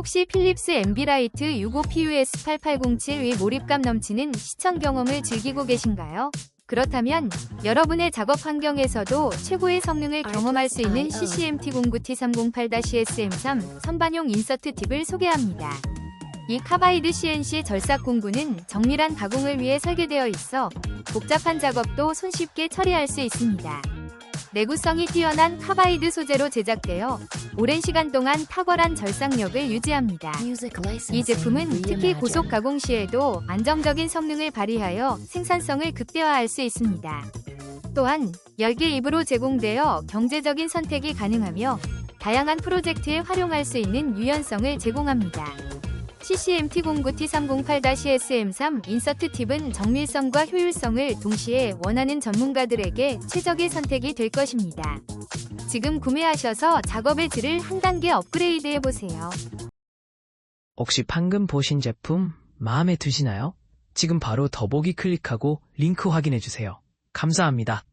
혹시 필립스 앰비라이트 65PUS8807의 몰입감 넘치는 시청 경험을 즐기고 계신가요? 그렇다면 여러분의 작업 환경에서도 최고의 성능을 경험할 수 있는 CCMT09T308-SM3 선반용 인서트 팁을 소개합니다. 이 카바이드 CNC 절삭 공구는 정밀한 가공을 위해 설계되어 있어 복잡한 작업도 손쉽게 처리할 수 있습니다. 내구성이 뛰어난 카바이드 소재로 제작되어 오랜 시간 동안 탁월한 절삭력을 유지합니다. 이 제품은 특히 고속 가공 시에도 안정적인 성능을 발휘하여 생산성을 극대화할 수 있습니다. 또한 10개 입으로 제공되어 경제적인 선택이 가능하며 다양한 프로젝트에 활용할 수 있는 유연성을 제공합니다. CCMT09T308-SM3 인서트 팁은 정밀성과 효율성을 동시에 원하는 전문가들에게 최적의 선택이 될 것입니다. 지금 구매하셔서 작업의 질을 한 단계 업그레이드 해보세요. 혹시 방금 보신 제품 마음에 드시나요? 지금 바로 더보기 클릭하고 링크 확인해주세요. 감사합니다.